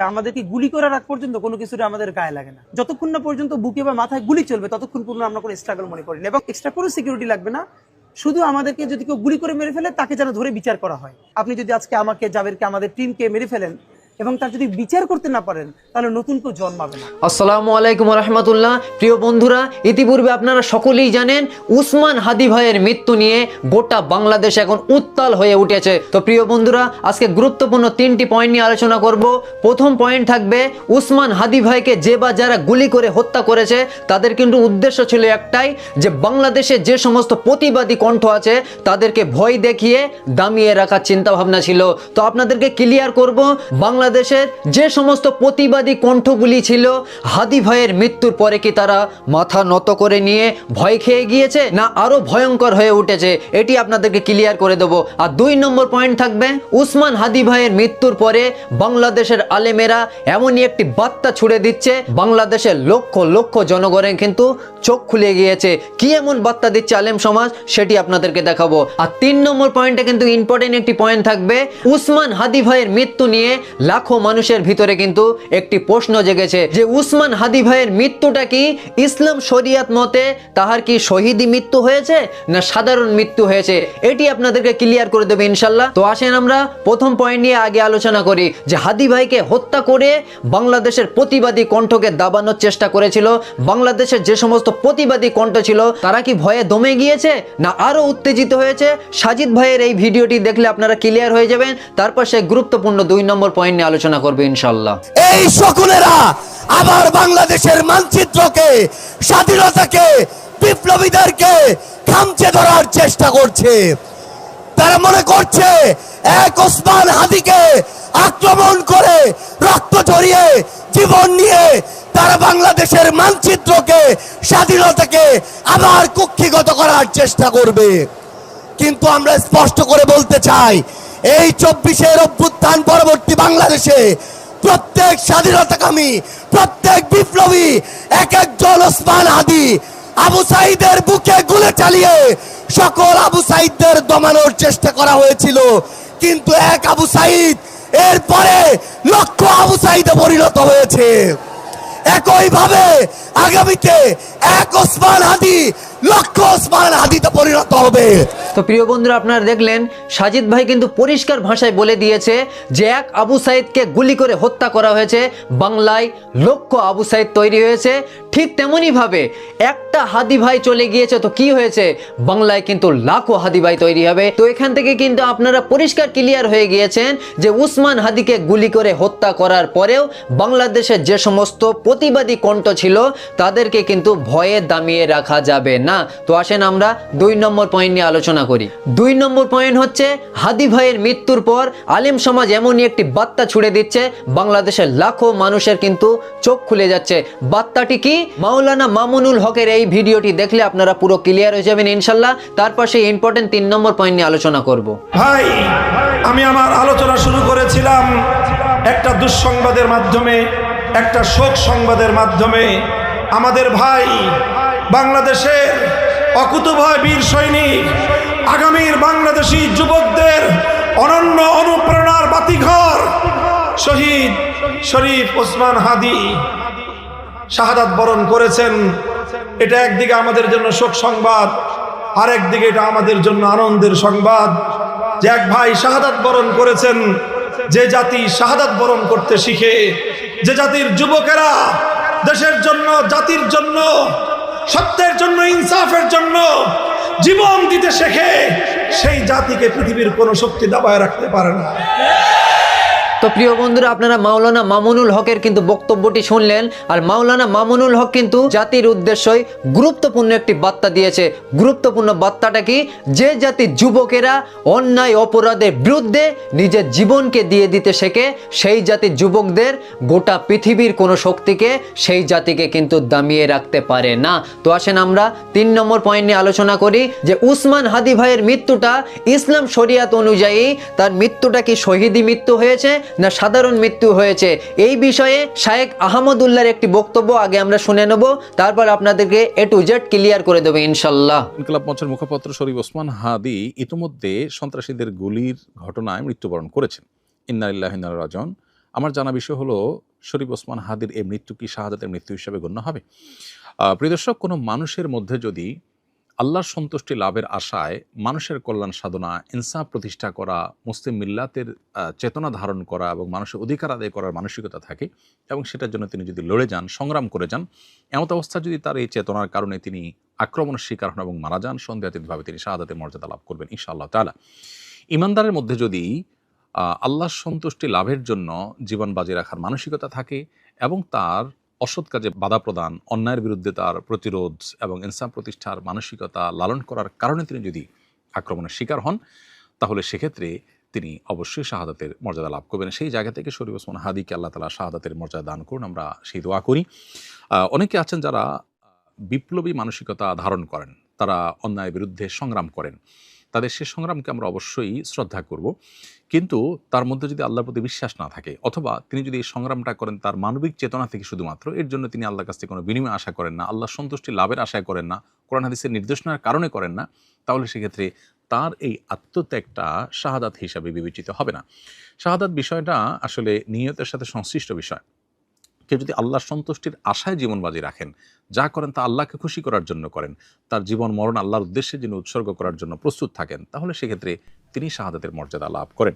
আমাদেরকে গুলি করার আগ পর্যন্ত কোনো কিছুর আমাদের গায়ে লাগে না। যতক্ষণ না পর্যন্ত বুকে বা মাথায় গুলি চলবে, ততক্ষণ পর্যন্ত আমরা কোনো স্ট্রাগল মনে করি না এবং এক্সট্রা কোনো সিকিউরিটি লাগবে না। শুধু আমাদেরকে যদি কেউ গুলি করে মেরে ফেলে, তাকে যেন ধরে বিচার করা হয়। আপনি যদি আজকে আমাকে যাবেরকে আমাদের টিমকে মেরে ফেলেন এবং তার যদি বিচার করতে না পারেন, তাহলে নতুন কেউ জন্মাবে না। আসসালামু আলাইকুম রহমতুল্লাহ। প্রিয় বন্ধুরা, ইতিপূর্বে আপনারা সকলেই জানেন, উসমান হাদি ভাইয়ের মৃত্যু নিয়ে গোটা বাংলাদেশ এখন উত্তাল হয়ে উঠেছে। তো প্রিয় বন্ধুরা, আজকে গুরুত্বপূর্ণ তিনটি পয়েন্ট নিয়ে আলোচনা করব। প্রথম পয়েন্ট থাকবে, উসমান হাদি ভাইকে যে বা যারা গুলি করে হত্যা করেছে, তাদের কিন্তু উদ্দেশ্য ছিল একটাই, যে বাংলাদেশে যে সমস্ত প্রতিবাদী কণ্ঠ আছে, তাদেরকে ভয় দেখিয়ে দামিয়ে রাখার চিন্তা ভাবনা ছিল। তো আপনাদেরকে ক্লিয়ার করব বাংলাদেশের যে সমস্ত প্রতিবাদী কণ্ঠগুলি ছিল, হাদি ভাইয়ের মৃত্যুর পরে কি তারা মাথা নত করে নিয়ে ভয় খেয়ে গিয়েছে, না আরও ভয়ঙ্কর হয়ে উঠেছে? এটি আপনাদেরকে ক্লিয়ার করে দেবো। আর দুই নম্বর পয়েন্ট থাকবে, উসমান হাদি ভাইয়ের মৃত্যুর পরে বাংলাদেশের আলেমেরা এমনই একটি বার্তা ছুড়ে দিচ্ছে, বাংলাদেশের লক্ষ লক্ষ জনগণের কিন্তু চোখ খুলে গিয়েছে। কি এমন বার্তা দিচ্ছে আলেম সমাজ? সেটি আপনাদেরকে দেখাবো। আর তিন নম্বর পয়েন্টে কিন্তু ইম্পর্টেন্ট একটি পয়েন্ট থাকবে, উসমান হাদি ভাইয়ের মৃত্যু নিয়ে লাখো মানুষের ভিতরে কিন্তু একটি প্রশ্ন জেগেছে যে উসমান হাদি ভাইয়ের মৃত্যুটা কি ইসলাম শরিয়াত মতে তাহার কি শহীদি মৃত্যু হয়েছে না সাধারণ মৃত্যু হয়েছে? এটি আপনাদেরকে ক্লিয়ার করে দেবে ইনশাল্লাহ। তো আসেন আমরা প্রথম পয়েন্ট নিয়ে আগে আলোচনা করি যে হাদি ভাইকে হত্যা করে বাংলাদেশের প্রতিবাদী কণ্ঠকে দাবানোর চেষ্টা করেছিল। বাংলাদেশের যে সমস্ত প্রতিবাদী কণ্ঠ ছিল, তারা কি ভয়ে দমে গিয়েছে না আরও উত্তেজিত হয়েছে? সাজিদ ভাইয়ের এই ভিডিওটি দেখলে আপনারা ক্লিয়ার হয়ে যাবেন। তারপর সে গুরুত্বপূর্ণ দুই নম্বর পয়েন্ট নিয়ে আলোচনা করবে ইনশাল্লাহ এই শকুনেরা আবার বাংলাদেশের মানচিত্রকে, স্বাধীনতাকে, বিপ্লবীদেরকে খামচে ধরার চেষ্টা করছে। তারা মনে করছে এক ওসমান হাদিকে আক্রমণ করে রক্ত ঝরিয়ে জীবন নিয়ে তারা বাংলাদেশের মানচিত্রকে, স্বাধীনতাকে আবার কুক্ষিগত করার চেষ্টা করবে। কিন্তু আমরা স্পষ্ট করে বলতে চাই, এই চব্বিশের অভ্যুত্থান পরবর্তী বাংলাদেশে। প্রত্যেক স্বাধীনতাকামী, প্রত্যেক বিপ্লবী, এক একজন ওসমান হাদি আবু সাইদের বুকে গুলে চালিয়ে সকল আবু সাইদদের দমানোর চেষ্টা করা হয়েছিল। কিন্তু এক আবু সাইদ এরপরে লক্ষ আবু সাইদে পরিণত হয়েছে। একইভাবে আগামীতে এক ওসমান হাদি লক্ষ ওসমান হাদিতে পরিণত হবে। তো প্রিয় বন্ধুরা, আপনারা দেখলেন, সাজিদ ভাই কিন্তু পরিষ্কার ভাষায় বলে দিয়েছে যে এক আবু সাইদকে গুলি করে হত্যা করা হয়েছে। বাংলায় লক্ষ্য আবু সাইদ তৈরি হয়েছে। ঠিক তেমনই ভাবে একটা হাদি ভাই চলে গিয়েছে, তো কি হয়েছে? বাংলায় কিন্তু লাখো হাদি ভাই তৈরি হবে। তো এখান থেকে কিন্তু আপনারা পরিষ্কার ক্লিয়ার হয়ে গিয়েছেন যে উসমান হাদিকে গুলি করে হত্যা করার পরেও বাংলাদেশের যে সমস্ত প্রতিবাদী কণ্ঠ ছিল, তাদেরকে কিন্তু ভয়ে দামিয়ে রাখা যাবে না। তো আসেন আমরা দুই নম্বর পয়েন্ট নিয়ে আলোচনা করি। দুই নম্বর পয়েন্ট হচ্ছে হাদি ভাইয়ের মৃত্যুর পর আলিম সমাজ এমনই একটি বার্তা ছুড়ে দিচ্ছে বাংলাদেশের লাখো মানুষের কিন্তু চোখ খুলে যাচ্ছে। বার্তাটি কি? মাওলানা মামুনুল হকের এই ভিডিওটি দেখলে আপনারা পুরো ক্লিয়ার হয়ে যাবেন ইনশাল্লাহ। তারপর সেই ইম্পর্টেন্ট তিন নম্বর পয়েন্ট নিয়ে আলোচনা করব। ভাই, আমি আমার আলোচনা শুরু করেছিলাম একটা দুঃসংবাদের মাধ্যমে, একটা শোক সংবাদের মাধ্যমে। আমাদের ভাই বাংলাদেশের অকুতভয় বীর সৈনিক, আগামীর বাংলাদেশি যুবকদের অনন্য অনুপ্রেরণার বাতিঘর শহীদ শরীফ ওসমান হাদি। শাহাদাত বরণ করেছেন। এটা একদিকে আমাদের জন্য শোক সংবাদ আর একদিকে এটা আমাদের জন্য আনন্দের সংবাদ। যে এক ভাই শাহাদাত বরণ করেছেন, যে জাতি শাহাদাত বরণ করতে শিখে, যে জাতির যুবকেরা দেশের জন্য, জাতির জন্য, সত্যের জন্য, ইনসাফের জন্য জীবন দিতে শেখে, সেই জাতিকে পৃথিবীর কোনো শক্তি দাবায় রাখতে পারে না। তো প্রিয় বন্ধুরা, আপনারা মাওলানা মামুনুল হকের কিন্তু বক্তব্যটি শুনলেন। আর মাওলানা মামুনুল হক কিন্তু জাতির উদ্দেশ্যই গুরুত্বপূর্ণ একটি বার্তা দিয়েছে। গুরুত্বপূর্ণ বার্তাটা কি? যে জাতির যুবকেরা অন্যায় অপরাধের বিরুদ্ধে নিজের জীবনকে দিয়ে দিতে শেখে, সেই জাতির যুবকদের গোটা পৃথিবীর কোনো শক্তিকে সেই জাতিকে কিন্তু দামিয়ে রাখতে পারে না। তো আসেন আমরা তিন নম্বর পয়েন্ট নিয়ে আলোচনা করি, যে উসমান হাদি ভাইয়ের মৃত্যুটা ইসলাম শরিয়াত অনুযায়ী তার মৃত্যুটা কি শহীদি মৃত্যু হয়েছে? না সাধারণ মৃত্যু হয়েছে। এই বিষয়ে শায়েক আহমদুল্লাহর একটি বক্তব্য আগে আমরা শুনে নেব তারপর আপনাদেরকে এ টু জেড ক্লিয়ার করে দেবো ইনশাল্লাহ। ইনকলাব মঞ্চের মুখপাত্র শরীফ ওসমান হাদি ইতিমধ্যে সন্ত্রাসীদের গুলির ঘটনায় মৃত্যুবরণ করেছেন। ইন্নারিল্লাহ রাজন আমার জানা বিষয় হলো শরীফ ওসমান হাদির এই মৃত্যু কি শাহাদাতের মৃত্যু হিসেবে গণ্য হবে? আহ, প্রিয় দর্শক কোনো মানুষের মধ্যে যদি আল্লাহর সন্তুষ্টি লাভের আশায় মানুষের কল্যাণ সাধনা, ইনসাফ প্রতিষ্ঠা করা, মুসলিম মিল্লাতের চেতনা ধারণ করা এবং মানুষের অধিকার আদায় করার মানসিকতা থাকে এবং সেটার জন্য তিনি যদি লড়ে যান, সংগ্রাম করে যান, এমত অবস্থা যদি তার এই চেতনার কারণে তিনি আক্রমণের শিকার হন এবং মারা যান, সন্দেহাতীতভাবে তিনি শাহাদাতের মর্যাদা লাভ করবেন ইনশাআল্লাহ তালা ইমানদারের মধ্যে যদি আল্লাহর সন্তুষ্টি লাভের জন্য জীবন বাজি রাখার মানসিকতা থাকে এবং তার অসৎ কাজে বাধা প্রদান, অন্যায়ের বিরুদ্ধে তার প্রতিরোধ এবং ইনসাফ প্রতিষ্ঠার মানসিকতা লালন করার কারণে তিনি যদি আক্রমণের শিকার হন, তাহলে সেক্ষেত্রে তিনি অবশ্যই শাহাদাতের মর্যাদা লাভ করবেন। সেই জায়গা থেকে শরীফ ওসমান হাদিকে আল্লাহ তালা শাহাদাতের মর্যাদা দান করুন, আমরা সেই দোয়া করি। অনেকে আছেন যারা বিপ্লবী মানসিকতা ধারণ করেন, তারা অন্যায়ের বিরুদ্ধে সংগ্রাম করেন। তাদের সে সংগ্রামকে আমরা অবশ্যই শ্রদ্ধা করব। কিন্তু তার মধ্যে যদি আল্লাহর প্রতি বিশ্বাস না থাকে, অথবা তিনি যদি এই সংগ্রামটা করেন তার মানবিক চেতনা থেকে শুধুমাত্র, এর জন্য তিনি আল্লাহর কাছ থেকে কোনো বিনিময় আশা করেন না আল্লাহ সন্তুষ্টি লাভের আশায় করেন না, কোরআন হাদিসের নির্দেশনার কারণে করেন না, তাহলে সেক্ষেত্রে তার এই আত্মত্যাগটা শাহাদাত হিসাবে বিবেচিত হবে না। শাহাদাত বিষয়টা আসলে নিয়তের সাথে সংশ্লিষ্ট বিষয়। কেউ যদি আল্লাহর সন্তুষ্টির আশায় জীবন বাজি রাখেন, যা করেন তা আল্লাহকে খুশি করার জন্য করেন, তার জীবন মরণ আল্লাহর উদ্দেশ্যে যিনি উৎসর্গ করার জন্য প্রস্তুত থাকেন, তাহলে সেক্ষেত্রে তিনি শাহাদাতের মর্যাদা লাভ করেন।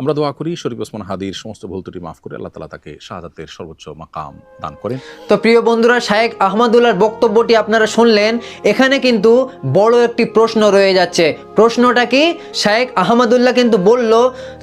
আমরা দোয়া করি শরীফ ওসমান হাদির সমস্ত ভুল ত্রুটি মাফ করে আল্লাহ তালা তাকে শাহাদাতের সর্বোচ্চ মাকাম দান করেন। তো প্রিয় বন্ধুরা, শায়েক আহমদুল্লাহর বক্তব্যটি আপনারা শুনলেন। এখানে কিন্তু বড় একটি প্রশ্ন রয়ে যাচ্ছে। প্রশ্নটা কি? শায়েক আহমদুল্লাহ কিন্তু বলল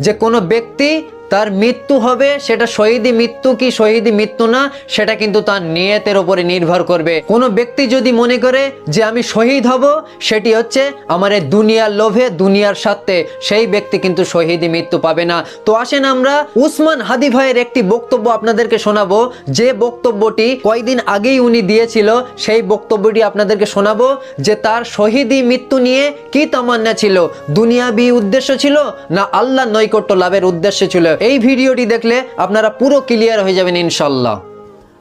যে কোনো ব্যক্তি তার মৃত্যু হবে, সেটা শহীদি মৃত্যু কি শহীদি মৃত্যু না, সেটা কিন্তু তার নিয়তের উপরে নির্ভর করবে। কোনো ব্যক্তি যদি মনে করে যে আমি শহীদ হব, সেটি হচ্ছে আমার দুনিয়ার লোভে, দুনিয়ার স্বার্থে, সেই ব্যক্তি কিন্তু শহীদি মৃত্যু পাবে না। তো আসেন আমরা উসমান হাদি ভাইয়ের একটি বক্তব্য আপনাদেরকে শোনাবো। যে বক্তব্যটি কয়দিন আগেই উনি দিয়েছিল, সেই বক্তব্যটি আপনাদেরকে শোনাবো যে তার শহীদি মৃত্যু নিয়ে কি তামান্না ছিল? দুনিয়াবি উদ্দেশ্য ছিল না আল্লাহ নৈকট্য লাভের উদ্দেশ্য ছিল? এই ভিডিওটি দেখলে আপনারা পুরো ক্লিয়ার হয়ে যাবেন ইনশাল্লাহ।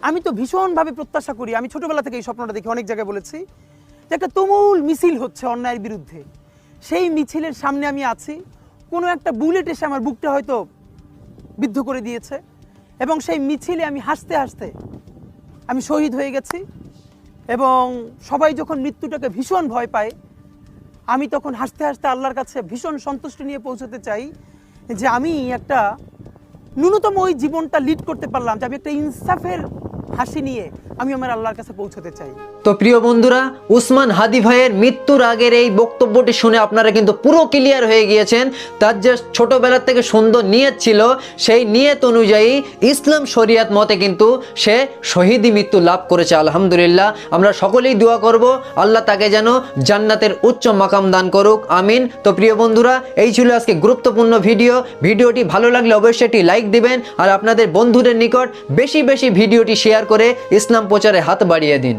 আমি তো ভীষণভাবে প্রত্যাশা করি। আমি ছোটবেলা থেকে এই স্বপ্নটা দেখি অনেক জায়গায় বলেছি যে একটা তুমুল মিছিল হচ্ছে অন্যায়ের বিরুদ্ধে। সেই মিছিলের সামনে আমি আছি। কোনো একটা বুলেট এসে আমার বুকটা হয়তো বিদ্ধ করে দিয়েছে এবং সেই মিছিলে আমি হাসতে হাসতে আমি শহীদ হয়ে গেছি এবং সবাই যখন মৃত্যুটাকে ভীষণ ভয় পায়, আমি তখন হাসতে হাসতে আল্লাহর কাছে ভীষণ সন্তুষ্টি নিয়ে পৌঁছতে চাই যে আমি একটা ন্যূনতম ওই জীবনটা লিড করতে পারলাম যে আমি একটা ইনসাফের হাসি নিয়ে আমি আমার আল্লাহর কাছে পৌঁছতে চাই। তো প্রিয় বন্ধুরা, উসমান হাদি ভাইয়ের মৃত্যুর আগের এই বক্তব্যটি শুনে আপনারা কিন্তু পুরো ক্লিয়ার হয়ে গিয়েছেন। তার যে ছোটবেলা থেকে সুন্দর নিয়ত ছিল, সেই নিয়ত অনুযায়ী ইসলাম শরিয়াত মতে কিন্তু সে শহীদি মৃত্যু লাভ করেছে, আলহামদুলিল্লাহ। আমরা সকলেই দোয়া করব, আল্লাহ তাকে যেন জান্নাতের উচ্চ মাকাম দান করুক, আমিন। তো প্রিয় বন্ধুরা, এই ছিল আজকে গুরুত্বপূর্ণ ভিডিও। ভিডিওটি ভালো লাগলে অবশ্যই একটি লাইক দিবেন, আর আপনাদের বন্ধুদের নিকট বেশি বেশি ভিডিওটি শেয়ার করে ইসলাম প্রচারে হাত বাড়িয়ে দিন।